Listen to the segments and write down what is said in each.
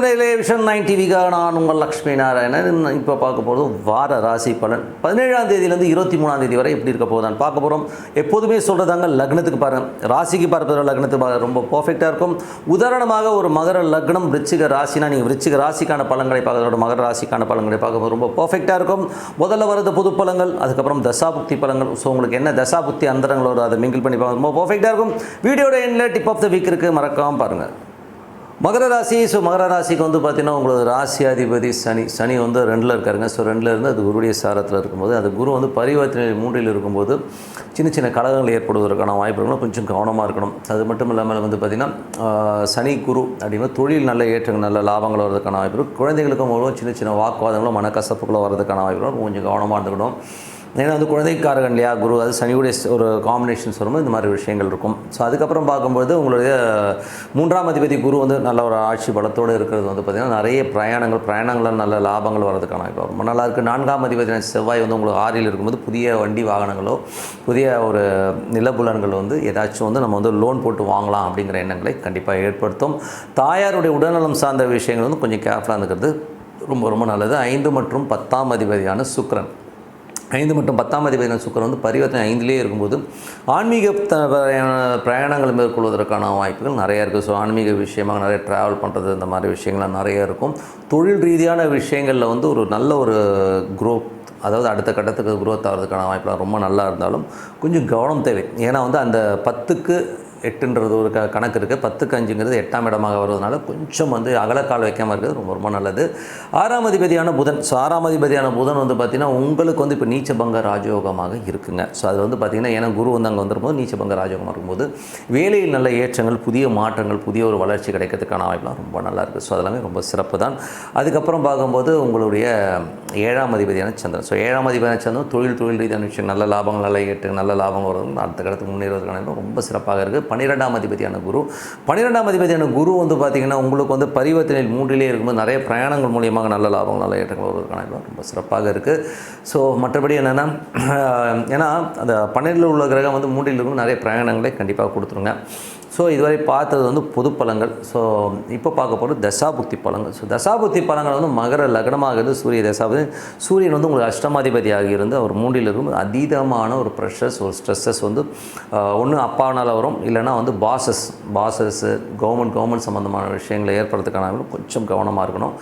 வணக்கம் vision nine டிவிக்காக நான் உங்கள் லக்ஷ்மி நாராயணன். இப்போ பார்க்க போகிறது வார ராசி பலன். பதினேழாம் தேதியிலேருந்து இருபத்தி மூணாம் தேதி வரை எப்படி இருக்க போதான் பார்க்க போகிறோம் எப்போதுமே சொல்கிறதாங்க லக்னத்துக்கு பாருங்கள் ராசிக்கு பார்ப்பதில் லக்னத்துக்கு ரொம்ப பர்ஃபெக்டாக இருக்கும். உதாரணமாக ஒரு மகர லக்னம் விருச்சிக ராசினா நீங்கள் விருச்சிக ராசிக்கான பழங்களை பார்க்கறதோட மகர ராசிக்கான பழங்களை பார்க்கும்போது ரொம்ப பர்ஃபெக்டாக இருக்கும். முதல்ல வரது புது பழங்கள் அதுக்கப்புறம் தசாபுக்தி பழங்கள் ஸோ உங்களுக்கு என்ன தசாபுக்தி அந்தரங்கள் வரும் அதை மிங்கிள் பண்ணி பார்க்க ரொம்ப பர்ஃபெக்டாக இருக்கும். வீடியோட எண்ணில் டிப் ஆஃப் த வீக் இருக்குது மறக்காமல் பாருங்கள் மகர ராசி ஸோ மகர ராசிக்கு வந்து பார்த்திங்கன்னா உங்களோட ராசி அதிபதி சனி. சனி வந்து ரெண்டில் இருக்காருங்க. ஸோ ரெண்டில் இருந்து அது குருடைய சாரத்தில் இருக்கும்போது அது குரு வந்து பரிவர்த்தனை மூன்றில் இருக்கும்போது சின்ன சின்ன கழகங்கள் ஏற்படுவதற்கான வாய்ப்பு இருக்கணும் கொஞ்சம் கவனமாக இருக்கணும். அது மட்டும் இல்லாமல் வந்து பார்த்திங்கன்னா சனி குரு அப்படின்னா தொழில் நல்ல ஏற்றங்கள் நல்ல லாபங்கள் வரதுக்கான வாய்ப்பு இருக்கும் குழந்தைகளுக்கும் சின்ன சின்ன வாக்குவாதங்களும் மனக்கசப்புகளும் வர்றதுக்கான வாய்ப்பு இருக்கும் கொஞ்சம் கவனமாக இருந்துக்கணும். ஏன்னா வந்து குழந்தைக்காரகன் இல்லையா குரு அது சனியுடைய ஒரு காம்பினேஷன்ஸ் வரும்போது இந்த மாதிரி விஷயங்கள் இருக்கும். ஸோ அதுக்கப்புறம் பார்க்கும்போது உங்களுடைய மூன்றாம் அதிபதி குரு வந்து நல்ல ஒரு ஆட்சி பலத்தோடு இருக்கிறது வந்து பார்த்திங்கன்னா நிறைய பிரயாணங்கள் பிரயாணங்களில் நல்ல லாபங்கள் வரதுக்கான இப்போ ரொம்ப நல்லா இருக்குது நான்காம் அதிபதி செவ்வாய் வந்து உங்களுக்கு ஆறில் இருக்கும்போது புதிய வண்டி வாகனங்களோ புதிய ஒரு நிலப்புலன்கள் வந்து ஏதாச்சும் வந்து நம்ம வந்து லோன் போட்டு வாங்கலாம் அப்படிங்கிற எண்ணங்களை கண்டிப்பாக ஏற்படுத்தும். தாயாருடைய உடல்நலம் சார்ந்த விஷயங்கள் வந்து கொஞ்சம் கேர்ஃபுல்லாக இருந்துக்கிறது ரொம்ப ரொம்ப நல்லது. ஐந்து மற்றும் பத்தாம் அதிபதியான சுக்ரன் ஐந்து மற்றும் பத்தாம் அதிபதியான சுக்கரன் வந்து பரிவர்த்தனை ஐந்திலே இருக்கும்போது ஆன்மீக த- பிரயாணங்கள் மேற்கொள்வதற்கான வாய்ப்புகள் நிறைய இருக்குது. ஸோ ஆன்மீக விஷயமாக நிறைய ட்ராவல் பண்ணுறது இந்த மாதிரி விஷயங்கள்லாம் நிறைய இருக்கும். தொழில் ரீதியான விஷயங்களில் வந்து ஒரு நல்ல ஒரு குரோத் அதாவது அடுத்த கட்டத்துக்கு குரோத் ஆகிறதுக்கான வாய்ப்புலாம் ரொம்ப நல்லா இருந்தாலும் கொஞ்சம் கவனம் தேவை. ஏன்னா வந்து அந்த பத்துக்கு எட்டுன்றது ஒரு க கணக்கு இருக்குது பத்துக்கு அஞ்சுங்கிறது எட்டாம் இடமாக வருவதனால கொஞ்சம் வந்து அகலக்கால் வைக்காமல் இருக்கிறது ரொம்ப ரொம்ப நல்லது. ஆறாம் அதிபதியான புதன். ஸோ ஆறாம் அதிபதியான புதன் வந்து பார்த்திங்கன்னா உங்களுக்கு வந்து இப்போ நீச்சபங்க ராஜயோகமாக இருக்குங்க. ஸோ அது வந்து பார்த்திங்கன்னா ஏன்னா குரு வந்து அங்கே வந்துரும்போது நீச்சபங்க ராஜயோகமாக இருக்கும்போது வேலையில் நல்ல ஏற்றங்கள் புதிய மாற்றங்கள் புதிய ஒரு வளர்ச்சி கிடைக்கிறதுக்கான வாய்ப்புலாம் ரொம்ப நல்லா இருக்குது ஸோ அதெல்லாமே ரொம்ப சிறப்பு தான் அதுக்கப்புறம் பார்க்கும்போது உங்களுடைய ஏழாம் அதிபதியான சந்திரன். ஸோ ஏழாம் அதிபதியான சந்திரன் தொழில் தொழில் ரீதியான விஷயம் நல்ல லாபங்கள் நல்ல ஏற்று நல்ல லாபங்கள் வரும். அடுத்த கடத்துக்கு முன்னேறுவதற்கான ரொம்ப சிறப்பாக இருக்குது பன்னிரெண்டாம் அதிபதியான குரு. பன்னிரெண்டாம் அதிபதியான குரு வந்து பார்த்திங்கன்னா உங்களுக்கு வந்து பரிவர்த்தனையில் மூன்றிலே இருக்கும்போது நிறைய பிரயாணங்கள் மூலியமாக நல்ல லாபங்கள் நல்ல ஏற்றங்கள் வருவதற்கான ரொம்ப சிறப்பாக இருக்குது ஸோ மற்றபடி என்னென்னா ஏன்னா அந்த பன்னிரெண்டில் உள்ள கிரகம் வந்து மூன்றில் இருக்கும். நிறைய பிரயாணங்களை கண்டிப்பாக கொடுத்துருங்க. ஸோ இதுவரை பார்த்தது வந்து பொது பழங்கள் ஸோ இப்போ பார்க்க போகிறது தசாபுக்தி பழங்கள் ஸோ தசாபுக்தி பழங்கள் வந்து மகர லக்னமாகிறது சூரிய தசாபதி. சூரியன் வந்து உங்களுக்கு அஷ்டமாதிபதியாக இருந்து அவர் மூன்றில் இருக்கும். அதீதமான ஒரு ப்ரெஷர்ஸ் ஒரு ஸ்ட்ரெஸ்ஸஸ் வந்து ஒன்று அப்பானால் வரும். இல்லைன்னா வந்து பாசஸ் பாசஸ்ஸு கவர்மெண்ட் கவர்மெண்ட் சம்மந்தமான விஷயங்களை ஏற்படுறதுக்கான கொஞ்சம் கவனமாக இருக்கணும்.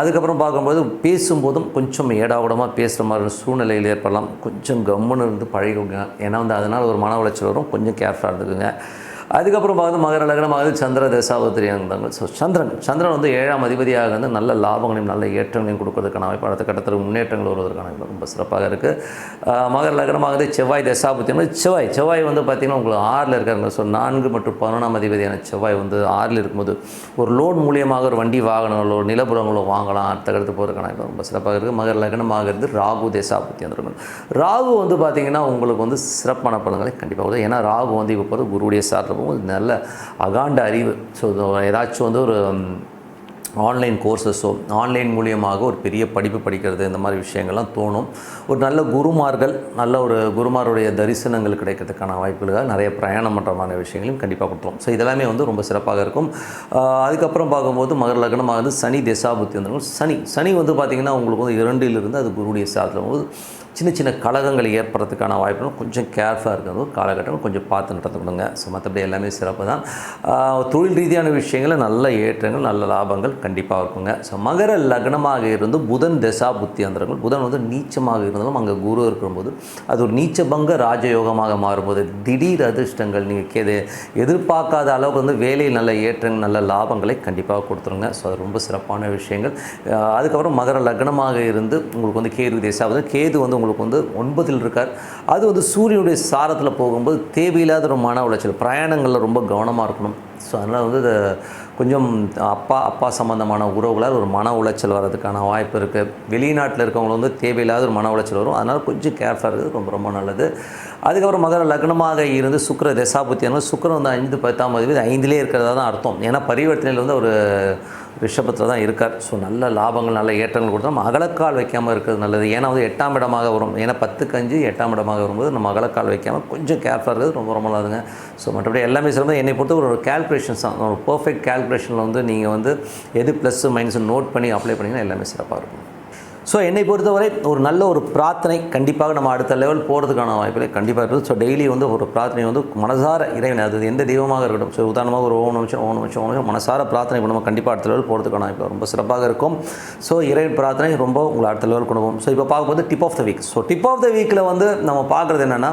அதுக்கப்புறம் பார்க்கும்போது பேசும்போதும் கொஞ்சம் ஏடாவிடமாக பேசுகிற மாதிரி சூழ்நிலையில் ஏற்படலாம். கொஞ்சம் கம்முன்னு இருந்து பழகிக்கோங்க. ஏன்னா வந்து அதனால் ஒரு மன உளைச்சல் வரும். கொஞ்சம் கேர்ஃபுல்லாக இருந்துக்குங்க. அதுக்கப்புறம் பார்த்து மகர ஆகுது சந்திர தசாவத்திரியாங்க ஸோ சந்திரன் சந்திரன் வந்து ஏழாம் அதிபதியாக வந்து நல்ல லாபங்களையும் நல்ல ஏற்றங்களையும் கொடுக்கறதுக்கான அமைப்பு அடுத்த கட்டத்தில் முன்னேற்றங்கள் வருவதற்கான ரொம்ப சிறப்பாக இருக்குது மகர லக்னமாகுது செவ்வாய் தசாபுத்தி செவ்வாய் செவ்வாய் வந்து பார்த்திங்கன்னா உங்களுக்கு ஆறில் இருக்காருங்க. ஸோ நான்கு மற்றும் பதினொன்றாம் அதிபதியான செவ்வாய் வந்து ஆறில் இருக்கும்போது ஒரு லோன் மூலியமாக ஒரு வண்டி வாகனங்களோ நிலப்புறங்களோ வாங்கலாம். அடுத்த கட்டத்து போகிறதுக்கான வாய்ப்பு ரொம்ப சிறப்பாக இருக்குது மகர லக்னமாகிறது ராகு தேசாபத்தி வந்துருக்கும் ராகு வந்து பார்த்திங்கன்னா உங்களுக்கு வந்து சிறப்பான பலன்களை கண்டிப்பாக கொடுக்கும். ஏன்னா ராகு வந்து இப்போ போகிறது குருவுடைய சார் போகும்போது நல்ல அகாண்ட அறிவு. ஸோ ஏதாச்சும் வந்து ஒரு ஆன்லைன் கோர்சஸோ ஆன்லைன் மூலியமாக ஒரு பெரிய படிப்பு படிக்கிறது இந்த மாதிரி விஷயங்கள்லாம் தோணும். ஒரு நல்ல குருமார்கள் நல்ல ஒரு குருமாருடைய தரிசனங்கள் கிடைக்கிறதுக்கான வாய்ப்புகளுக்காக நிறைய பிரயாணம் பண்ணுறமான விஷயங்களையும் கண்டிப்பாக கொடுத்துரும். ஸோ இதெல்லாமே வந்து ரொம்ப சிறப்பாக இருக்கும். அதுக்கப்புறம் பார்க்கும்போது மகர லக்னமாக வந்து சனி தசாபுத்தி வந்துடும் சனி சனி வந்து பார்த்திங்கன்னா உங்களுக்கு வந்து இரண்டிலிருந்து அது குருடைய சாதத்தில் போது சின்ன சின்ன கழகங்கள் ஏற்படுறதுக்கான வாய்ப்புகள் கொஞ்சம் கேர்ஃபுல்லாக இருக்கிறது. காலகட்டம் கொஞ்சம் பார்த்து நடந்துக்கணுங்க ஸோ மற்றபடி எல்லாமே சிறப்பு தான். தொழில் ரீதியான விஷயங்களில் நல்ல ஏற்றங்கள் நல்ல லாபங்கள் கண்டிப்பாக இருக்குங்க. ஸோ மகர லக்னமாக இருந்து புதன் தசா புத்தி அந்தரங்கள். புதன் வந்து நீச்சமாக இருந்தாலும் அங்கே குரு இருக்கும்போது அது ஒரு நீச்சபங்க ராஜயோகமாக மாறும்போது திடீர் அதிர்ஷ்டங்கள் நீங்கள் கேது எதிர்பார்க்காத அளவுக்கு வந்து வேலையில் நல்ல ஏற்றங்கள் நல்ல லாபங்களை கண்டிப்பாக கொடுத்துருங்க. ஸோ அது ரொம்ப சிறப்பான விஷயங்கள். அதுக்கப்புறம் மகர லக்னமாக இருந்து உங்களுக்கு வந்து கேது தேசா வந்து கேது வந்து உங்களுக்கு வந்து ஒன்பதில் இருக்கார். அது வந்து சூரியனுடைய சாரத்தில் போகும்போது தேவையில்லாத ஒரு மன உளைச்சல். பிரயாணங்களில் ரொம்ப கவனமாக இருக்கணும். ஸோ அதனால் வந்து கொஞ்சம் அப்பா அப்பா சம்மந்தமான உறவுகளால் ஒரு மன உளைச்சல் வர்றதுக்கான வாய்ப்பு இருக்குது வெளிநாட்டில் இருக்கவங்க வந்து தேவையில்லாத ஒரு மன உளைச்சல் வரும். அதனால் கொஞ்சம் கேர்ஃபுல்லாக இருக்கிறது ரொம்ப ரொம்ப நல்லது. அதுக்கப்புறம் மகர லக்னமாக இருந்து சுக்கிர தசாபுத்தியான சுக்கரம் வந்து ஐந்து பத்தாம் அதிபதி ஐந்திலே இருக்கிறதா தான் அர்த்தம். ஏன்னா பரிவர்த்தனையில் வந்து ஒரு ரிஷபத்தில் தான் இருக்கார். ஸோ நல்ல லாபங்கள் நல்ல ஏற்றங்கள் கொடுத்தா நம்ம அகலக்கால் வைக்காமல் இருக்கிறது நல்லது. ஏன்னா வந்து எட்டாம் இடமாக வரும். ஏன்னா பத்துக்கு அஞ்சு எட்டாம் இடமாக வரும்போது நம்ம அகலக்கால் வைக்காமல் கொஞ்சம் கேர்ஃபுல்லாக இருக்கிறது ரொம்ப ரொம்ப நல்லதுங்க. ஸோ மற்றபடி எல்லாமே சிறந்த என்னை பொறுத்த ஒரு கேல்குலேஷன்ஸ் தான். ஒரு பர்ஃபெக்ட் கேல்குலேஷனில் வந்து நீங்கள் வந்து எது ப்ளஸ் மைனஸ் நோட் பண்ணி அப்ளை பண்ணிங்கன்னா எல்லாமே சிறப்பாக இருக்கும். ஸோ என்னை பொறுத்தவரை ஒரு நல்ல ஒரு பிரார்த்தனை கண்டிப்பாக நம்ம அடுத்த லெவல் போகிறதுக்கான வாய்ப்புகளை கண்டிப்பாக இருக்குது. ஸோ டெய்லி வந்து ஒரு பிரார்த்தனை வந்து மனசார இறைவன் அது எந்த தெய்வமாக இருக்கட்டும். ஸோ உதாரணமாக ஒரு ஓம் நிமிஷம் ஓம் நிமிஷம் ஓம் நிமிஷம் மனசார பிரார்த்தனை நம்ம கண்டிப்பாக அடுத்த லெவல் போகிறதுக்கான வாய்ப்பு ரொம்ப சிறப்பாக இருக்கும். ஸோ இறைவன் பிரார்த்தனை ரொம்ப உங்களை அடுத்த லெவல் கொண்டு போகும். ஸோ இப்போ பார்க்கும்போது dip of the week so dip of the வீக்கில் வந்து நம்ம பார்க்குறது என்னென்னா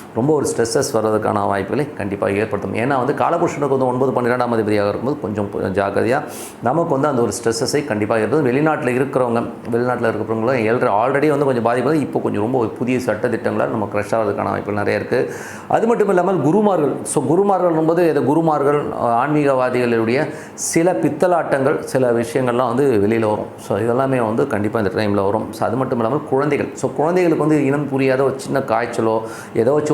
ரொம்ப ஒரு ஸ்ட்ரெஸ்ஸஸ் வர்றதுக்கான வாய்ப்புகளை கண்டிப்பாக ஏற்படுத்தும். ஏன்னா வந்து காலபுருஷனுக்கு வந்து ஒன்பது பன்னிரெண்டாம் அதிபதியாக இருக்கும்போது கொஞ்சம் ஜாக்கிரதையாக நமக்கு வந்து அந்த ஒரு ஸ்ட்ரெஸ்ஸஸை கண்டிப்பாக ஏற்படும் வெளிநாட்டில் இருக்கிறவங்க வெளிநாட்டில் இருக்கிறவங்களும் ஏழரை ஆல்ரெடி வந்து கொஞ்சம் பாதிப்பு இப்போ கொஞ்சம் ரொம்ப புதிய சட்டத்திட்டங்களால் நம்ம க்ரஷ் ஆகிறதுக்கான வாய்ப்புகள் நிறைய இருக்குது அது மட்டும் இல்லாமல் குருமார்கள் ஸோ குருமார்கள் போது இது குருமார்கள் ஆன்மீகவாதிகளுடைய சில பித்தலாட்டங்கள் சில விஷயங்கள்லாம் வந்து வெளியில் வரும். ஸோ இதெல்லாமே வந்து கண்டிப்பாக இந்த டைமில் வரும். ஸோ அது மட்டும் இல்லாமல் குழந்தைகள் ஸோ குழந்தைகளுக்கு வந்து இனம் புரியாத ஒரு சின்ன காய்ச்சலோ ஏதோ வச்சு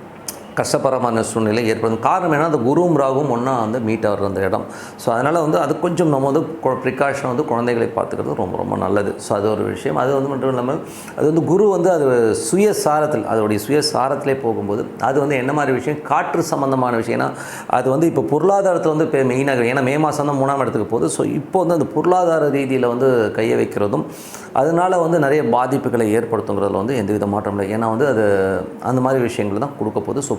கஷ்டப்பரமான சூழ்நிலை ஏற்படும். காரணம் என்ன அந்த குருவும் ராகும் ஒன்றா வந்து மீட் ஆகிற அந்த இடம். ஸோ அதனால் வந்து அது கொஞ்சம் நம்ம வந்து ப்ரிகாஷன் வந்து குழந்தைகளை பார்த்துக்கிறது ரொம்ப ரொம்ப நல்லது. ஸோ அது ஒரு விஷயம். அது வந்து மட்டும் இல்லாமல் அது வந்து குரு வந்து அது சுயசாரத்தில் அதோடைய சுயசாரத்திலே போகும்போது அது வந்து என்ன மாதிரி விஷயம்? காற்று சம்மந்தமான விஷயம். ஏன்னா அது வந்து இப்போ பொருளாதாரத்தில் வந்து இப்போ மெயினாக ஏன்னா மே மாதம் தான் மூணாம் இடத்துக்கு போகுது. ஸோ இப்போ வந்து அந்த பொருளாதார ரீதியில் வந்து கையை வைக்கிறதும் அதனால் வந்து நிறைய பாதிப்புகளை ஏற்படுத்துங்கிறதுல வந்து எந்த வித மாற்றம் இல்லை. ஏன்னா வந்து அது அந்த மாதிரி விஷயங்கள் தான் கொடுக்க போகுது. ஸோ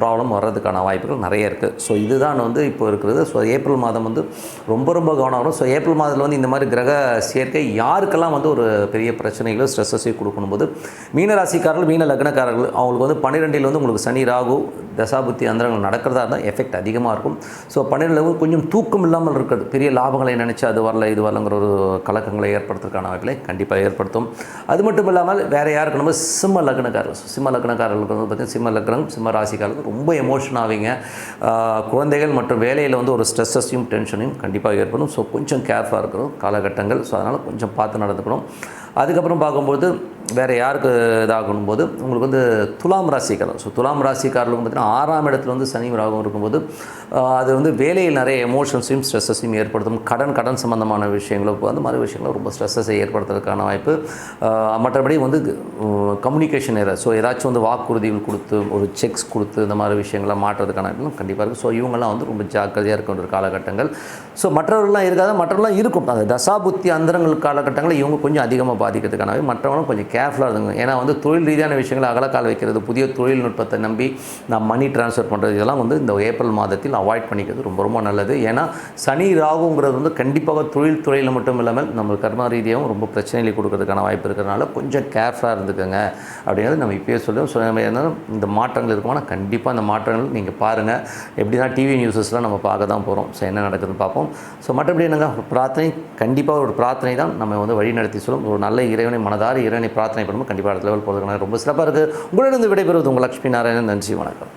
ப்ராப்ளம் வர்றதுக்கான வாய்ப்புகள் நிறைய இருக்குது ஸோ இதுதான் வந்து இப்போ இருக்கிறது. ஸோ ஏப்ரல் மாதம் வந்து ரொம்ப ரொம்ப கவனம் வரும் ஸோ ஏப்ரல் மாதத்தில் வந்து இந்த மாதிரி கிரக சேர்க்கை யாருக்கெல்லாம் வந்து ஒரு பெரிய பிரச்சனைகளோ ஸ்ட்ரெஸ்ஸஸையும் கொடுக்கணும் போது மீன ராசிக்காரர்கள் மீன லக்னக்காரர்கள் அவங்களுக்கு வந்து பன்னிரெண்டில் வந்து உங்களுக்கு சனி ராகு தசாபுத்தி அந்தரங்கள் நடக்கிறதா இருந்தால் எஃபெக்ட் அதிகமாக இருக்கும். ஸோ பன்னிரெண்டில் கொஞ்சம் தூக்கம் இல்லாமல் இருக்கிறது. பெரிய லாபங்களை நினச்சி அது வரல இது வரலங்கிற ஒரு கலக்கங்களை ஏற்படுத்துறதுக்கான வாய்ப்புகளை கண்டிப்பாக ஏற்படுத்தும். அது மட்டும் இல்லாமல் வேறு யாருக்கு நம்ம சிம்ம லக்னக்காரர்கள் சிம்ம லக்னக்காரர்களுக்கு வந்து பார்த்திங்கன்னா சிம்ம லக்னம் சிம்ம ராசிக்காரர்கள் ரொம்ப எமோஷன் ஆவீங்க. குழந்தைகள் மற்றும் வேலையில் வந்து ஒரு ஸ்ட்ரெஸ்ஸஸையும் டென்ஷனையும் கண்டிப்பாக ஏற்படும். ஸோ கொஞ்சம் கேர்ஃபுல்லாக இருக்கணும். காலகட்டங்கள். ஸோ அதனால் கொஞ்சம் பார்த்து நடந்துக்கணும். அதுக்கப்புறம் பார்க்கும்போது வேறு யாருக்கு இதாகும் போது உங்களுக்கு வந்து துலாம் ராசிக்காரர். ஸோ துலாம் ராசிக்காரர்களுக்கு பார்த்தீங்கன்னா ஆறாம் இடத்துல வந்து சனி ராகம் இருக்கும்போது அது வந்து வேலையில் நிறைய எமோஷன்ஸையும் ஸ்ட்ரெஸ்ஸையும் ஏற்படுத்தும். கடன் கடன் சம்மந்தமான விஷயங்களும் அந்த மாதிரி விஷயங்களும் ரொம்ப ஸ்ட்ரெஸ்ஸை ஏற்படுத்துறதுக்கான வாய்ப்பு. மற்றபடி வந்து கம்யூனிகேஷன் ஏற ஸோ ஏதாச்சும் வந்து வாக்குறுதிகள் கொடுத்து ஒரு செக்ஸ் கொடுத்து இந்த மாதிரி விஷயங்களை மாற்றுறதுக்கான கண்டிப்பாக இருக்குது ஸோ இவங்கெல்லாம் வந்து ரொம்ப ஜாக்கிரதையாக இருக்க ஒரு காலகட்டங்கள். ஸோ மற்றவர்கள்லாம் இருக்காது? மற்றவர்கள்லாம் இருக்கும். அந்த தசாபுத்தி அந்தரங்கள் காலகட்டங்களில் இவங்க கொஞ்சம் அதிகமாக பாதிக்கிறதுக்கான வாய்ப்பு. மற்றவங்களும் கொஞ்சம் கேர்ஃபுல்லாக இருந்துங்க. ஏன்னா வந்து தொழில் ரீதியான விஷயங்களை அகலக்கால் வைக்கிறது புதிய தொழில்நுட்பத்தை நம்பி நான் மணி ட்ரான்ஸ்ஃபர் பண்ணுறது இதெல்லாம் வந்து இந்த ஏப்ரல் மாதத்தில் அவாய்ட் பண்ணிக்கிறது ரொம்ப ரொம்ப நல்லது. ஏன்னா சனி ராகுங்கிறது வந்து கண்டிப்பாக தொழில் துறையில் மட்டும் இல்லாமல் நம்ம கர்ம ரீதியாகவும் ரொம்ப பிரச்சனைகளை கொடுக்கறதுக்கான வாய்ப்பு இருக்கிறனால கொஞ்சம் கேர்ஃபுல்லாக இருந்துக்கோங்க. அப்படிங்கிறது நம்ம இப்பயே சொல்லுவோம். ஸோ நம்ம என்ன இந்த மாற்றங்கள் இருக்குமானா கண்டிப்பாக அந்த மாற்றங்கள் நீங்கள் பாருங்கள் எப்படின்னா டிவி நியூஸஸ்லாம் நம்ம பார்க்க தான் போகிறோம் ஸோ என்ன நடக்குதுன்னு பார்ப்போம். ஸோ மற்றபடி என்னங்க பிரார்த்தனை கண்டிப்பாக ஒரு பிரார்த்தனை தான் நம்ம வந்து வழி நடத்தி சொல்லும். ஒரு நல்ல இறைவனை மனதார இறைவனை பிரார்த்தனை பிரார்த்தனை பண்ணும்போது கண்டிப்பாக அடுத்த லெவல் போகிறதுக்கான ரொம்ப சிறப்பாக இருக்குது உங்களிடம் விடைபெறுவது உங்கள் லட்சுமி நாராயணன். நன்றி வணக்கம்.